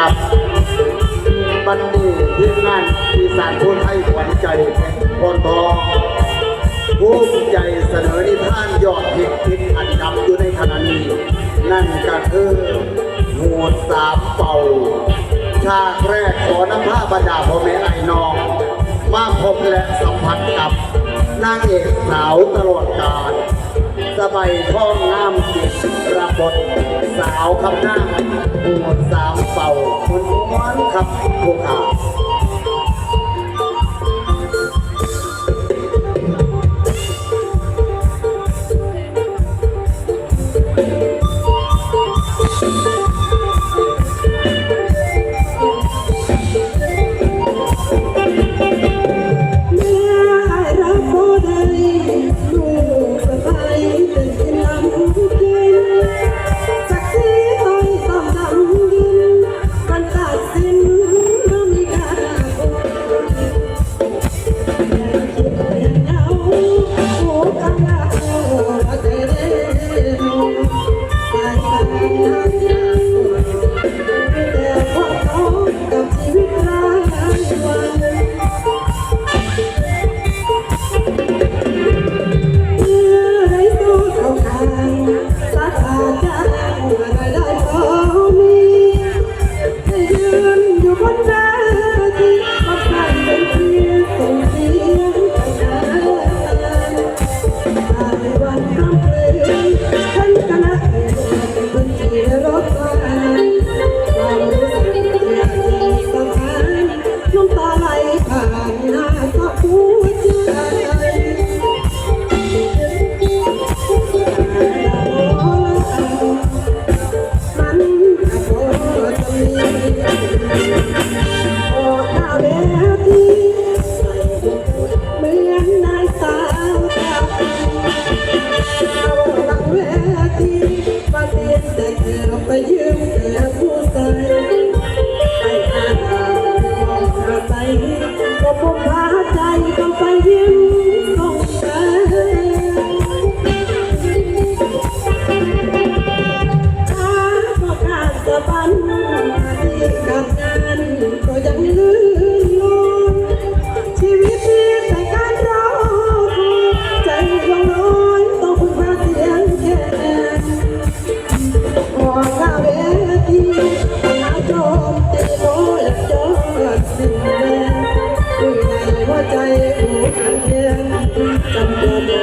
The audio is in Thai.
ครับบันนี้ทีมงานอีสานคนไทยขวัญใจแห่งพรทองภูมิใจเสนอนิทานยอดฮิตทิศอันดับอยู่ในขณะนี้ นั่นก็คือหมวดสามเป่าฉาแรกขอน้ำผ้าบรรดาพ่อแม่ไอ้น้อง มาพบและสัมผัสกับนางเอกสาวตลอดกาลสบายท่องน้ำจิตรับบทสาวคำหน้าหมวดสามเป่า ครับผู้ขา ไปยืมเกือผู้ใสไปอ่านมองหาไปก็พบพาใจก็ไปยืมส่งใจถ้าบอกการจะบันที่กับงาน ใจโอ้เพียจำได้